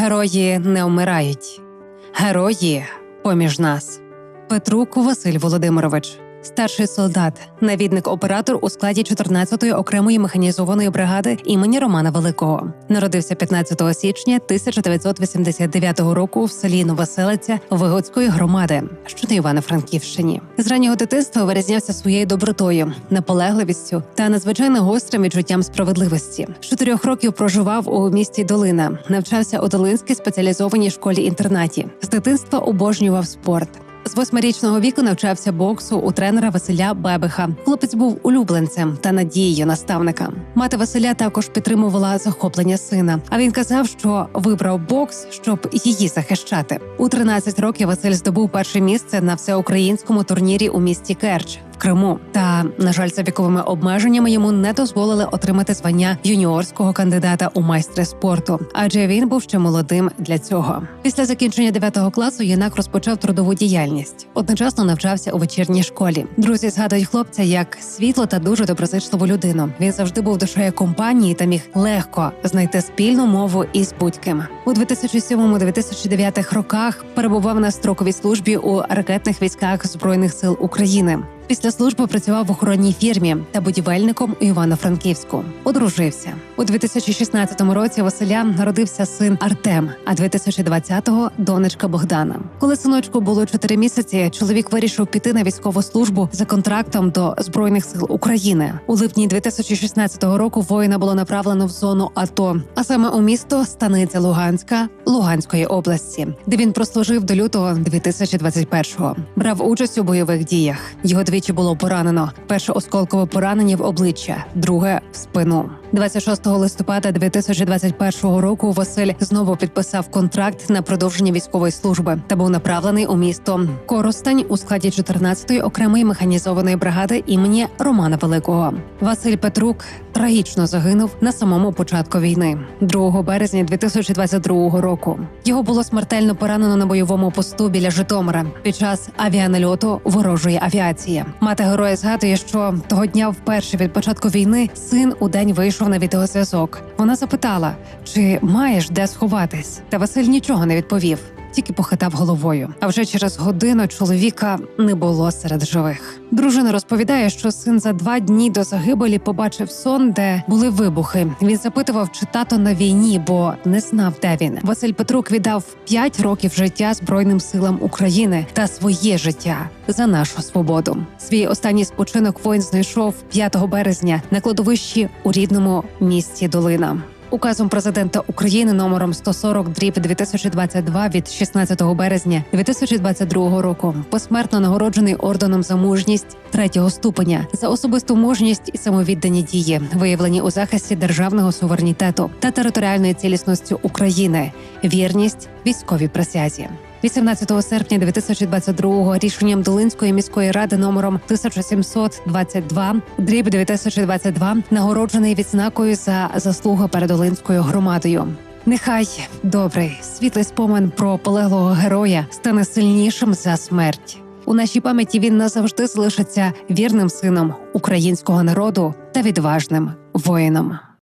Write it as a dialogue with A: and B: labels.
A: Герої не вмирають, герої поміж нас. Петрук Василь Володимирович, старший солдат, навідник-оператор у складі 14-ї окремої механізованої бригади імені Романа Великого. Народився 15 січня 1989 року в селі Новоселиця Вигодської громади, що на Івано-Франківщині. З раннього дитинства вирізнявся своєю добротою, наполегливістю та надзвичайно гострим відчуттям справедливості. Чотирьох років проживав у місті Долина, навчався у Долинській спеціалізованій школі-інтернаті. З дитинства обожнював спорт. З восьмирічного віку навчався боксу у тренера Василя Бебиха. Хлопець був улюбленцем та надією наставника. Мати Василя також підтримувала захоплення сина. А він казав, що вибрав бокс, щоб її захищати. У 13 років Василь здобув перше місце на всеукраїнському турнірі у місті Керч. Криму та на жаль, за віковими обмеженнями йому не дозволили отримати звання юніорського кандидата у майстри спорту, адже він був ще молодим для цього. Після закінчення 9 класу юнак розпочав трудову діяльність. Одночасно навчався у вечірній школі. Друзі згадують хлопця як світло та дуже доброзичливу людину. Він завжди був душею компанії та міг легко знайти спільну мову із будь-ким. У 2007-2009 роках перебував на строковій службі у ракетних військах збройних сил України. Після служби працював в охоронній фірмі та будівельником у Івано-Франківську. Одружився у 2016 році. Василя народився син Артем, а 2020-го – донечка Богдана. Коли синочку було 4 місяці, чоловік вирішив піти на військову службу за контрактом до збройних сил України. У липні 2016 року воїна було направлено в зону АТО, а саме у місто Станиця Луганська Луганської області, де він прослужив до лютого 2021-го. Брав участь у бойових діях. Його двічі було поранено: перше осколкове поранення в обличчя, друге в спину. 26 листопада 2021 року Василь знову підписав контракт на продовження військової служби та був направлений у місто Коростень у складі 14-ї окремої механізованої бригади імені Романа Великого. Василь Петрук трагічно загинув на самому початку війни, 2 березня 2022 року. Його було смертельно поранено на бойовому посту біля Житомира під час авіанальоту ворожої авіації. Мати героя згадує, що того дня вперше від початку війни син у день вийшов на відеозв'язок. Вона запитала, чи маєш де сховатись, та Василь нічого не відповів. Тільки похитав головою. А вже через годину чоловіка не було серед живих. Дружина розповідає, що син за два дні до загибелі побачив сон, де були вибухи. Він запитував, чи тато на війні, бо не знав, де він. Василь Петрук віддав п'ять років життя Збройним силам України та своє життя за нашу свободу. Свій останній спочинок воїн знайшов 5 березня на кладовищі у рідному місті Долина. Указом президента України номером 140 дріб 2022 від 16 березня 2022 року. Посмертно нагороджений орденом за мужність третього ступеня. За особисту мужність і самовіддані дії, виявлені у захисті державного суверенітету та територіальної цілісності України, вірність військовій присязі. 18 серпня 2022 рішенням Долинської міської ради номером 1722 дріб 2022 нагороджений відзнакою за заслугу перед Долинською громадою. Нехай добрий світлий спомин про полеглого героя стане сильнішим за смерть. У нашій пам'яті він назавжди залишиться вірним сином українського народу та відважним воїном.